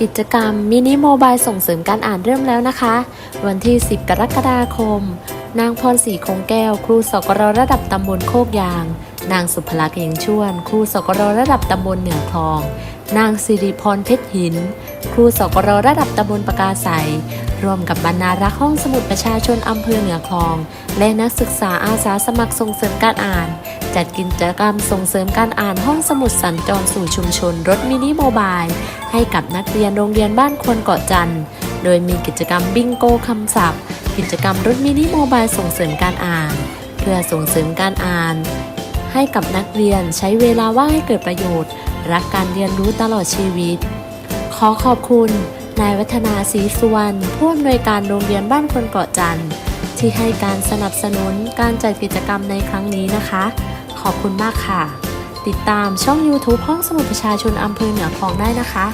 กิจกรรมมินิโมบายส่งเสริมการอ่านเริ่มแล้วนะคะ วันที่ 10 กรกฎาคม นางพรศรีคงแก้ว ครูสกรระดับตำบลโคกยาง นางสุภลักษณ์เองชวน ครูสกรระดับตำบลเหนือคลอง นางสิริพรเพชรหิน ครูสกรระดับตำบลปากาใส ร่วมกับบรรณารักษ์ห้องสมุดประชาชนอำเภอเหนือคลอง และนักศึกษาอาสาสมัครส่งเสริมการอ่าน จัดกิจกรรมส่งเสริมการอ่านห้องสมุดสัญจรสู่ชุมชนรถมินิโมบาย ให้กับนักเรียนโรงเรียนบ้านควนเกาะจันทร์โดยมีกิจกรรมบิงโกคำศัพท์ กิจกรรมรถมินิโมบายส่งเสริมการอ่าน เพื่อส่งเสริมการอ่าน ให้กับนักเรียนใช้เวลาว่างให้เกิดประโยชน์ รักการเรียนรู้ตลอดชีวิต ขอขอบคุณ นายวัฒนาศรีสุวรรณผู้อำนวยการโรงเรียนบ้านคนเกาะจันทร์ที่ให้การสนับสนุนการจัดกิจกรรมในครั้งนี้นะคะ ขอบคุณมากค่ะ ติดตามช่อง YouTube ห้องสมุดประชาชนอำเภอเหนือคลองได้นะคะ